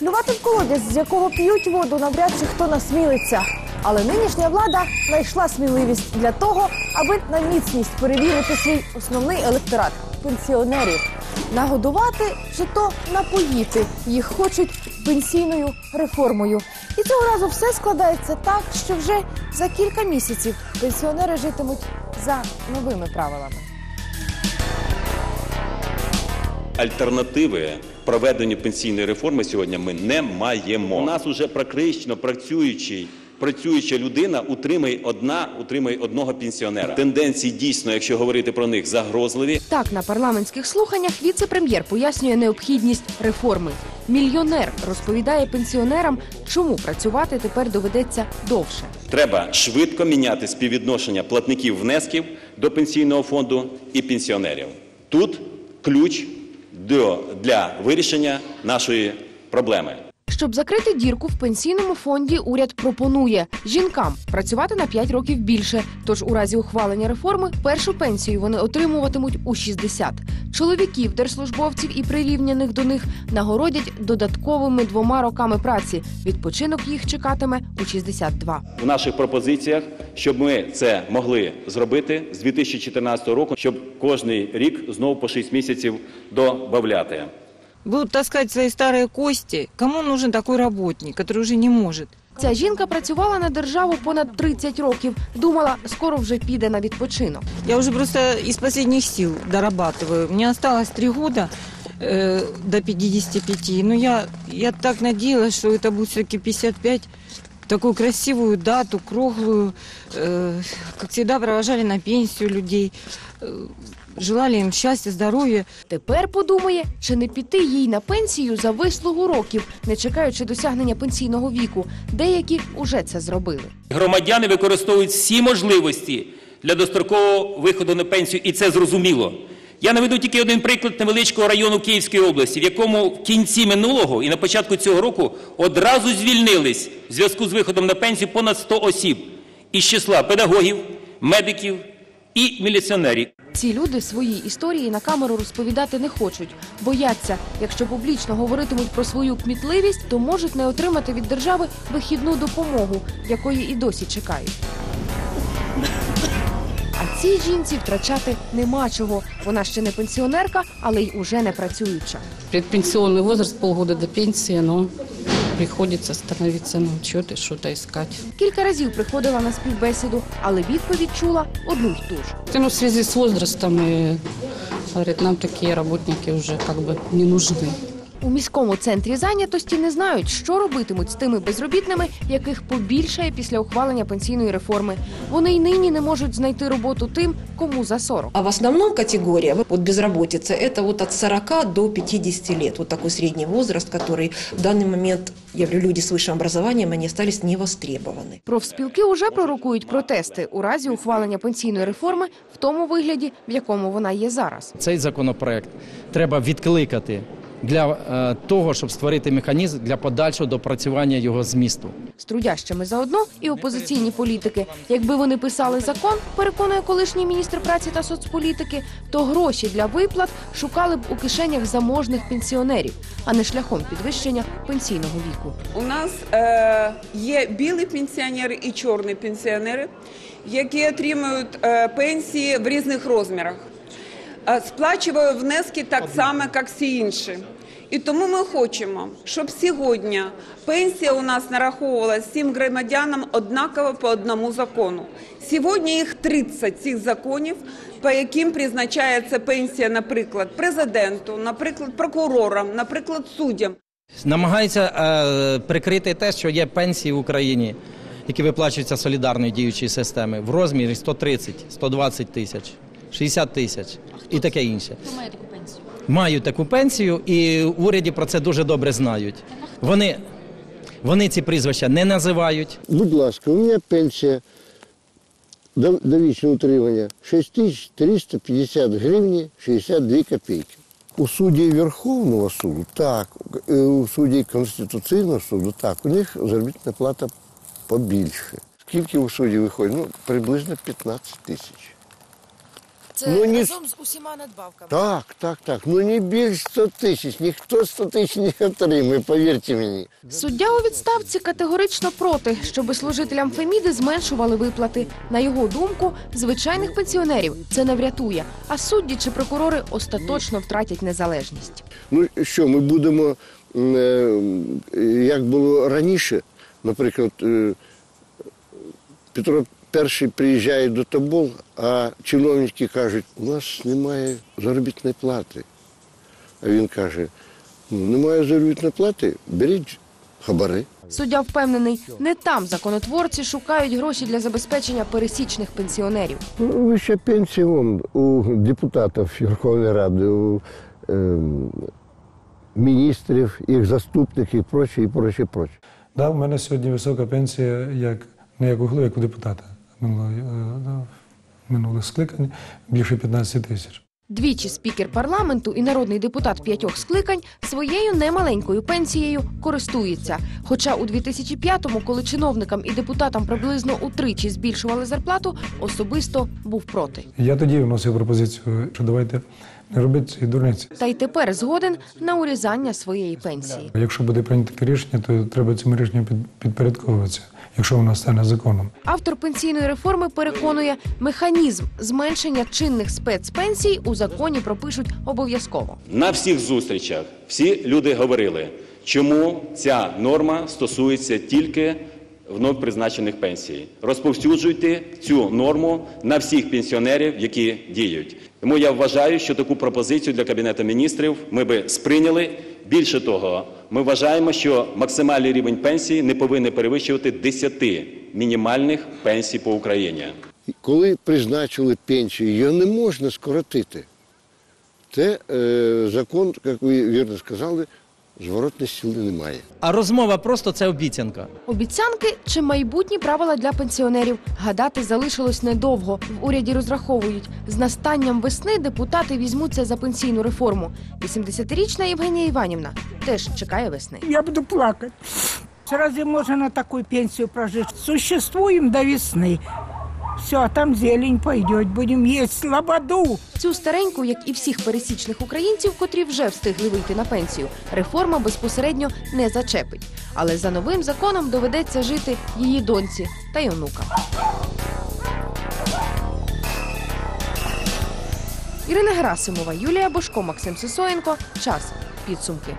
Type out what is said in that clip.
Плювати в колодязь, з якого п'ють воду, навряд чи хто насмілиться. Але нинішня влада знайшла сміливість для того, аби на міцність перевірити свій основний електорат пенсіонерів. Нагодувати чи то напоїти їх хочуть пенсійною реформою. І цього разу все складається так, що вже за кілька місяців пенсіонери житимуть за новими правилами. Альтернативи проведенню пенсійної реформи сьогодні ми не маємо. У нас уже практично працюючий. Працююча людина утримує одна, утримує одного пенсіонера. Тенденції дійсно, якщо говорити про них, загрозливі. Так, на парламентських слуханнях віце-прем'єр пояснює необхідність реформи. Мільйонер розповідає пенсіонерам, чому працювати тепер доведеться довше. Треба швидко міняти співвідношення платників внесків до пенсійного фонду і пенсіонерів. Тут ключ для вирішення нашої проблеми. Щоб закрити дірку в пенсійному фонді, уряд пропонує жінкам працювати на 5 років більше. Тож у разі ухвалення реформи першу пенсію вони отримуватимуть у 60. Чоловіків, держслужбовців і прирівняних до них нагородять додатковими двома роками праці. Відпочинок їх чекатиме у 62. в наших пропозиціях, щоб ми це могли зробити з 2014 року, щоб кожний рік знову по 6 місяців додати. Будут таскать свои старые кости. Кому нужен такой работник, который уже не может? Ця жінка працювала на державу понад 30 років. Думала, скоро вже піде на відпочинок. Я уже просто из последних сил дорабатываю. Мне осталось три года э, до 55. Но я, я так надеялась, что это будет все-таки 55. Такую красивую дату, круглую. Э, как всегда, провожали на пенсию людей. Желали им счастья, здоровья. Тепер подумає, чи не піти їй на пенсію за вислугу років, не чекаючи досягнення пенсійного віку. Деякі уже це зробили. Громадяни використовують всі можливості для дострокового виходу на пенсію, і це зрозуміло. Я наведу тільки один приклад невеличкого району Київської області, в якому в кінці минулого і на початку цього року одразу звільнились в зв'язку з виходом на пенсію понад 100 осіб із числа педагогів, медиків і міліціонерів. Ці люди свої історії на камеру розповідати не хочуть. Бояться, якщо публічно говоритимуть про свою кмітливість, то можуть не отримати від держави вихідну допомогу, якої і досі чекають. А цій жінці втрачати нема чого. Вона ще не пенсіонерка, але й уже не працююча. Предпенсионный возраст полгода до пенсии, но приходится становиться на учет і щось іскати. искать. Кілька разів приходила на співбесіду, але відповідь чула одну й ту ж. Ну, в зв'язку з возрастом, і, говорить, нам такі працівники вже как би не нужны. У міському центрі зайнятості не знають, що робитимуть з тими безробітними, яких побільшає після ухвалення пенсійної реформи. Вони й нині не можуть знайти роботу тим, кому за 40. А в основном категория вот безработицы – это вот от 40 до 50 лет. Вот такой средний возраст, который в данный момент, я говорю, люди с высшим образованием, они остались не востребованы. Профспілки уже пророкують протести у разі ухвалення пенсійної реформи в тому вигляді, в якому вона є зараз. Цей законопроект треба відкликати для е, того, щоб створити механізм для подальшого допрацювання його змісту. З трудящими заодно і опозиційні політики. Якби вони писали закон, переконує колишній міністр праці та соцполітики, то гроші для виплат шукали б у кишенях заможних пенсіонерів, а не шляхом підвищення пенсійного віку. У нас е, є білі пенсіонери і чорні пенсіонери, які отримують е, пенсії в різних розмірах. Е, сплачують внески так само, як всі інші. І тому ми хочемо, щоб сьогодні пенсія у нас нараховувалася всім громадянам однаково по одному закону. Сьогодні їх 30 цих законів, по яким призначається пенсія, наприклад, президенту, наприклад, прокурорам, наприклад, суддям. Намагаються е, прикрити те, що є пенсії в Україні, які виплачуються солідарною діючої системи в розмірі 130, 120 тисяч, 60 тисяч і таке інше. Мають таку пенсію, і в уряді про це дуже добре знають. Вони, вони ці прізвища не називають. Будь ласка, у мене пенсія до- довічне утримання 6350 гривень 62 копійки. У суддів Верховного суду так, е, у суддів Конституційного суду так, у них заробітна плата побільше. Скільки у суддів виходить? Ну, приблизно 15 тисяч. Ну, ні, з усіма надбавками. так, так, так. Ну не більш 100 тисяч. Ніхто 100 тисяч не отримує, повірте мені. Суддя у відставці категорично проти, щоби служителям Феміди зменшували виплати. На його думку, звичайних пенсіонерів це не врятує, а судді чи прокурори остаточно втратять незалежність. Ну що, ми будемо, е, як було раніше, наприклад, е, Петро І приїжджає до Тобол, а чиновники кажуть, у нас немає заробітної плати. А він каже, немає заробітної плати, беріть хабари. Суддя впевнений, не там законотворці шукають гроші для забезпечення пересічних пенсіонерів. Ну, Вища пенсія вон, у депутатів Верховної Ради, у е, міністрів, їх заступників і прочее, і прочее, прочее. Да, у мене сьогодні висока пенсія, як не як у голови, як у депутата минулих скликань, більше 15 тисяч. Двічі спікер парламенту і народний депутат п'ятьох скликань своєю немаленькою пенсією користується. Хоча у 2005-му, коли чиновникам і депутатам приблизно утричі збільшували зарплату, особисто був проти. Я тоді вносив пропозицію, що давайте не робити ці дурниці. Та й тепер згоден на урізання своєї пенсії. Якщо буде прийнято таке рішення, то треба цим рішенням підпорядковуватися, якщо воно стане законом. Автор пенсійної реформи переконує, механізм зменшення чинних спецпенсій у законі пропишуть обов'язково. На всіх зустрічах всі люди говорили, чому ця норма стосується тільки вновь призначених пенсій. Розповсюджуйте цю норму на всіх пенсіонерів, які діють. Тому я вважаю, що таку пропозицію для Кабінету міністрів ми би сприйняли. Більше того, ми вважаємо, що максимальний рівень пенсії не повинен перевищувати 10 мінімальних пенсій по Україні. Коли призначили пенсію, її не можна скоротити. Це е, закон, як ви вірно сказали, зворотної сили немає. А розмова просто це обіцянка. Обіцянки чи майбутні правила для пенсіонерів гадати залишилось недовго. В уряді розраховують, з настанням весни депутати візьмуться за пенсійну реформу. 80-річна Євгенія Іванівна теж чекає весни. Я буду плакать. Разве можно на такую пенсию прожить? Существуем до весны. Все, там зелень пойдет. Будем есть слободу. Цю стареньку, як і всіх пересічних українців, котрі вже встигли вийти на пенсію, реформа безпосередньо не зачепить. Але за новим законом доведеться жити її доньці та й онукам. Ірина Герасимова, Юлія Бошко, Максим Сисоєнко. Час. Підсумки.